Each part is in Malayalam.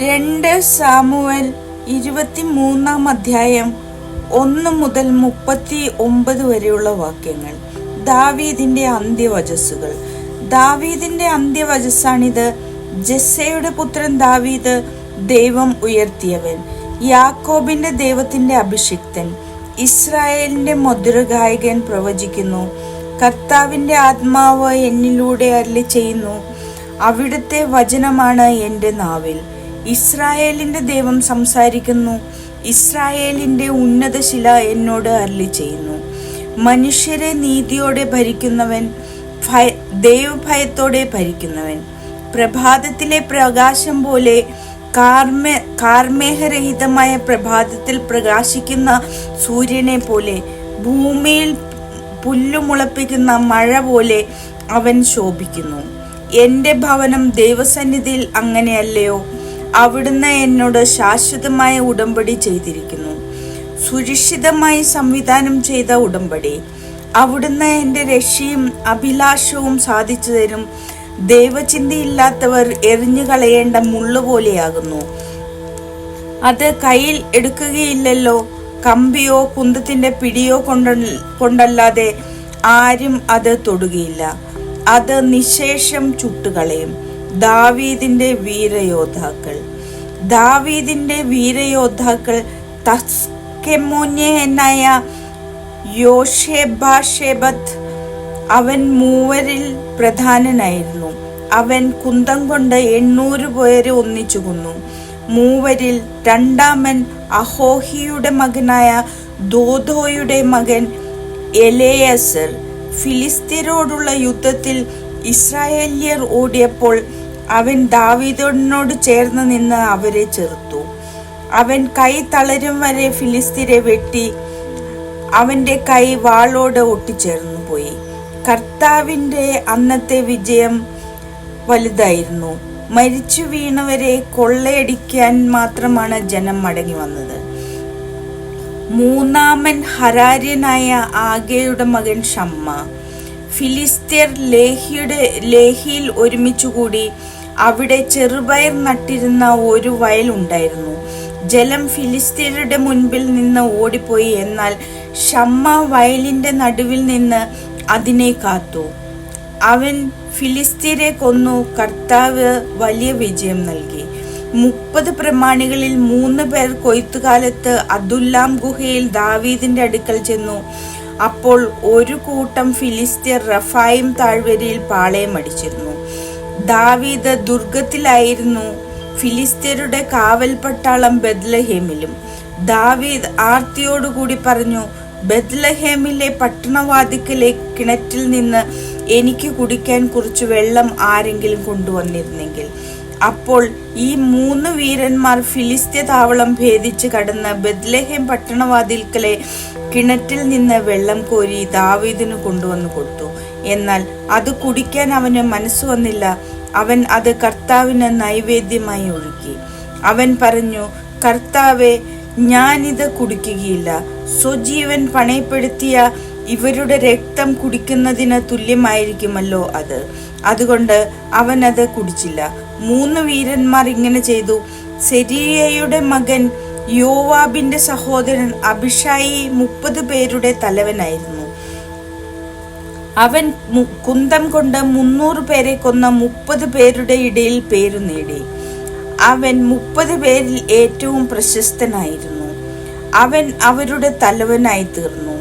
രണ്ട് സാമുവൽ ഇരുപത്തിമൂന്നാം അധ്യായം ഒന്ന് മുതൽ മുപ്പത്തി ഒമ്പത് വരെയുള്ള വാക്യങ്ങൾ. ദാവീദിന്റെ അന്ത്യവചസ്സുകൾ. ദാവീദിന്റെ അന്ത്യവചസ്സാണിത്. ജസ്സയുടെ പുത്രൻ ദാവീദ് ദൈവം ഉയർത്തിയവൻ. യാക്കോബിന്റെ ദൈവത്തിന്റെ അഭിഷിക്തൻ. ഇസ്രായേലിന്റെ മധുരഗായകൻ പ്രവചിക്കുന്നു. കർത്താവിന്റെ ആത്മാവ് എന്നിലൂടെ അരളി ചെയ്യുന്നു അവിടുത്തെ വചനമാണ് എന്റെ നാവിൽ. ഇസ്രായേലിന്റെ ദൈവം സംസാരിക്കുന്നു. ഇസ്രായേലിന്റെ ഉന്നതശില എന്നോട് അരളി ചെയ്യുന്നു. മനുഷ്യരെ നീതിയോടെ ഭരിക്കുന്നവൻ ഭയ ദൈവഭയത്തോടെ ഭരിക്കുന്നവൻ. പ്രഭാതത്തിലെ പ്രകാശം പോലെ കാർമേ കാർമേഹരഹിതമായ പ്രഭാതത്തിൽ പ്രകാശിക്കുന്ന സൂര്യനെ പോലെ ഭൂമിയിൽ പുല്ലുമുളപ്പിക്കുന്ന മഴ പോലെ അവൻ ശോഭിക്കുന്നു. എന്റെ ഭവനം ദൈവസന്നിധിയിൽ അങ്ങനെയല്ലയോ? അവിടുന്ന് എന്നോട് ശാശ്വതമായ ഉടമ്പടി ചെയ്തിരിക്കുന്നു. സുരക്ഷിതമായി സംവിധാനം ചെയ്ത ഉടമ്പടി. അവിടുന്ന് എന്റെ രക്ഷയും അഭിലാഷവും സാധിച്ചു തരും. ദൈവചിന്തയില്ലാത്തവർ എറിഞ്ഞു കളയേണ്ട മുള്ളുപോലെയാകുന്നു അത് കയ്യിൽ എടുക്കുകയില്ലല്ലോ. കമ്പിയോ കുന്തത്തിന്റെ പിടിയോ കൊണ്ട കൊണ്ടല്ലാതെ ആരും അത് തൊടുകയില്ല. അത് നിശേഷം ചുട്ടുകളയും. ദാവീദിന്റെ വീരയോദ്ധാക്കൾ. ദാവീദിന്റെ വീരയോദ്ധാക്കൾ തസ്കെമോന്യനായ യോഷേബാഷേബത്ത് അവൻ മൂവരിൽ പ്രധാനനായിരുന്നു. അവൻ കുന്തം കൊണ്ട് എണ്ണൂറ് പേരെ ഒന്നിച്ചു കൊന്നു മൂവരിൽ രണ്ടാമൻ അഹോഹിയുടെ മകനായ ദോദോയുടെ മകൻ എലേയസർ. ഫിലിസ്തീനോടുള്ള യുദ്ധത്തിൽ ഇസ്രായേല്യർ ഓടിയപ്പോൾ അവൻ ദാവീദിനോട് ചേർന്ന് നിന്ന് അവരെ ചെറുത്തു. അവൻ കൈ തളരും വരെ ഫിലിസ്തീനെ വെട്ടി അവന്റെ കൈ വാളോട് ഒട്ടിച്ചേർന്നു പോയി. കർത്താവിന്റെ അന്നത്തെ വിജയം വലുതായിരുന്നു. മരിച്ചു വീണവരെ കൊള്ളയടിക്കാൻ മാത്രമാണ് ജനം മടങ്ങി വന്നത്. മൂന്നാമൻ ഹരാര്യനായ ആഗയുടെ മകൻ ഷമ്മ. ഫിലിസ്തീർ ലേഹിയുടെ ലേഹിയിൽ ഒരുമിച്ചുകൂടി അവിടെ ചെറുപയർ നട്ടിരുന്ന ഒരു വയൽ ഉണ്ടായിരുന്നു. ജലം ഫിലിസ്തീനയുടെ മുൻപിൽ നിന്ന് ഓടിപ്പോയി. എന്നാൽ ഷമ്മ വയലിന്റെ നടുവിൽ നിന്ന് അതിനെ കാത്തു. അവൻ ഫിലിസ്തീനെ കൊന്നു. കർത്താവ് വലിയ വിജയം നൽകി. മുപ്പത് പ്രമാണികളിൽ മൂന്ന് പേർ കൊയ്ത്തുകാലത്ത് അദുല്ലാം ഗുഹയിൽ ദാവീദിന്റെ അടുക്കൽ ചെന്നു. അപ്പോൾ ഒരു കൂട്ടം ഫിലിസ്തീർ റഫായിം താഴ്വരയിൽ പാളയം അടിച്ചിരുന്നു. ദാവീദ് ദുർഗത്തിലായിരുന്നു ഫിലിസ്തീനരുടെ കാവൽ പട്ടാളം ബദ്ലഹേമിലും ദാവീദ് ആർത്തിയോടുകൂടി പറഞ്ഞു ബദ്ലഹേമിലെ പട്ടണവാതിക്കലെ കിണറ്റിൽ നിന്ന് എനിക്ക് കുടിക്കാൻ കുറച്ച് വെള്ളം ആരെങ്കിലും കൊണ്ടുവന്നിരുന്നെങ്കിൽ. അപ്പോൾ ഈ മൂന്ന് വീരന്മാർ ഫിലിസ്ത്യ താവളം ഭേദിച്ച് കടന്ന് ബദ്ലഹേം പട്ടണവാതിൽക്കലെ കിണറ്റിൽ നിന്ന് വെള്ളം കോരി ദാവീദിന് കൊണ്ടുവന്നു കൊടുത്തു. എന്നാൽ അത് കുടിക്കാൻ അവന് മനസ്സ് വന്നില്ല. അവൻ അത് കർത്താവിന് നൈവേദ്യമായി ഒഴുക്കി. അവൻ പറഞ്ഞു കർത്താവെ ഞാനിത് കുടിക്കുകയില്ല. സ്വജീവൻ പണയപ്പെടുത്തിയ ഇവരുടെ രക്തം കുടിക്കുന്നതിന് തുല്യമായിരിക്കുമല്ലോ അത്. അതുകൊണ്ട് അവൻ അത് കുടിച്ചില്ല. മൂന്ന് വീരന്മാർ ഇങ്ങനെ ചെയ്തു. സെരിയയുടെ മകൻ യോവാബിന്റെ സഹോദരൻ അഭിഷായി മുപ്പത് പേരുടെ തലവനായിരുന്നു. അവൻ കുന്തം കൊണ്ട് മുന്നൂറ് പേരെ കൊന്ന മുപ്പത് പേരുടെ ഇടയിൽ പേരു നേടി. അവൻ മുപ്പത് പേരിൽ ഏറ്റവും പ്രശസ്തനായിരുന്നു. അവൻ അവരുടെ തലവനായി തീർന്നു.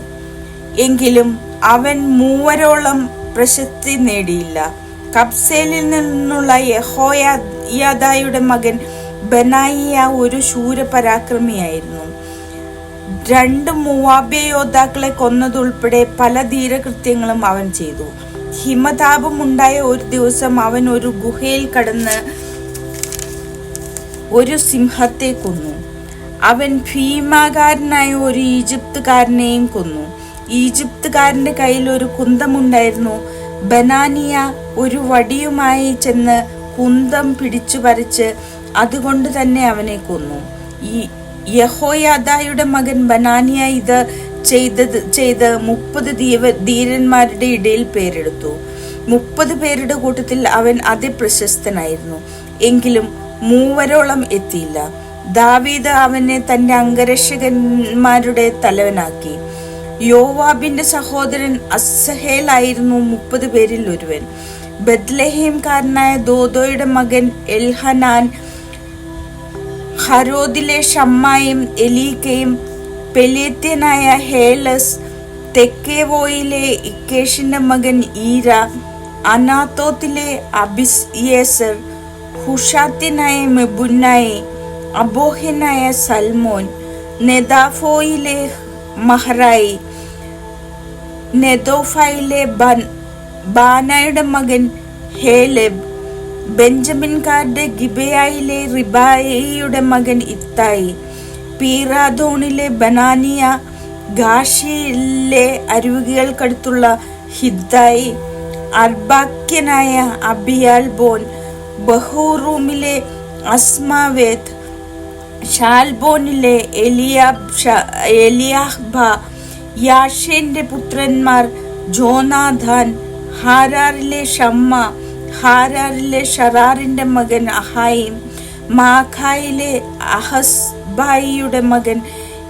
എങ്കിലും അവൻ മൂവരോളം പ്രശസ്തി നേടിയില്ല. കബ്സേലിൽ നിന്നുള്ള യഹോയാദായുടെ മകൻ ബനായിയ ഒരു ശൂരപരാക്രമിയായിരുന്നു. രണ്ട് മൂവാബ്യ യോദ്ധാക്കളെ കൊന്നതുൾപ്പെടെ പല ധീരകൃത്യങ്ങളും അവൻ ചെയ്തു. ഹിമതാപമുണ്ടായ ഒരു ദിവസം അവൻ ഒരു ഗുഹയിൽ കടന്ന് ഒരു സിംഹത്തെ കൊന്നു. അവൻ ഭീമാകാരനായ ഒരു ഈജിപ്തുകാരനെയും കൊന്നു. ഈജിപ്തുകാരന്റെ കയ്യിൽ ഒരു കുന്തമുണ്ടായിരുന്നു. ബനാനിയ ഒരു വടിയുമായി ചെന്ന് കുന്തം പിടിച്ചു പറിച്ച് അതുകൊണ്ട് തന്നെ അവനെ കൊന്നു. ഈ യഹോയാദായുടെ മകൻ ബനാനിയ ഇത് ചെയ്തത് ചെയ്ത് മുപ്പത് ദീവ ധീരന്മാരുടെ ഇടയിൽ പേരെടുത്തു. മുപ്പത് പേരുടെ കൂട്ടത്തിൽ അവൻ അതിപ്രശസ്തനായിരുന്നു. എങ്കിലും മൂവരോളം എത്തിയില്ല. ദാവീദ് അവനെ തന്റെ അംഗരക്ഷകന്മാരുടെ തലവനാക്കി. യോവാബിന്റെ സഹോദരൻ അസഹേലായിരുന്നു മുപ്പത് പേരിൽ ഒരുവൻ. ബദ്ലഹേംകാരനായ ദോദോയുടെ മകൻ എൽഹനാൻ ഹരോദിലെ ഷമ്മായും എലീക്കയും പെലേത്യനായ ഹേലസ് തെക്കേവോയിലെ ഇക്കേഷിന്റെ മകൻ ഈര അനാത്തോത്തിലെ അബിസ് യേസർ ഹുഷാത്യനായ മെബുന്നായി അബോഹ്യനായ സൽമോൻ നെദാഫോയിലെ മഹറായി ബാനായുടെ ബാനയുടെ മകൻ ഹേലെബ് ബെഞ്ചമിൻകാരുടെ ഗിബയായിലെ റിബായയുടെ മകൻ ഇത്തായി. പീറാദോണിലെ ബനാനിയ ഗാഷിയിലെ അരുവികൾക്കടുത്തുള്ള ഹിദ്ദായി. അർബാക്യനായ അബിയാൽ ബോൻ ബഹൂറൂമിലെ അസ്മാവേത്ത് ഷാൽബോണിലെ എലിയാബ് യാഷേന്റെ പുത്രന്മാർ ജോനാഥാൻ ഹാരാറിലെ ഷമ്മ ഹാരാറിലെ ഷറാറിന്റെ മകൻ അഹായിം മാഖായിലെ അഹസ്ബായിയുടെ മകൻ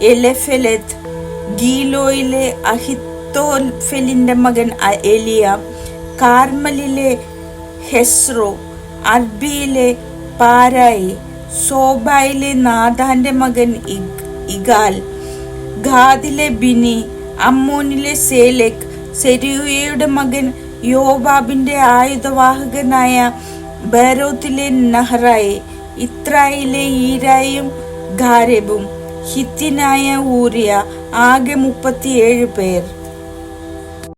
എലെഫെലെത്ത് ഗീലോയിലെ അഹിത്തോൽഫെലിന്റെ മകൻ എലിയ കാർമലിലെ ഹെസ്രോ അർബിയിലെ പാരായി സോബായിലെ നാഥാന്റെ മകൻ ഇഗ്- ഇഗാൽ ഗാദിലെ ബിനി അമ്മോനിലെ സേലെക് സെരിയുടെ മകൻ യോബാബിന്റെ ആയുധവാഹകനായ ബേരോത്തിലെ നഹ്റായെ ഇത്രായിലെ ഈരായും ഗാരബും ഹിത്തിനായ ഊരിയ ആകെ മുപ്പത്തിയേഴ് പേർ.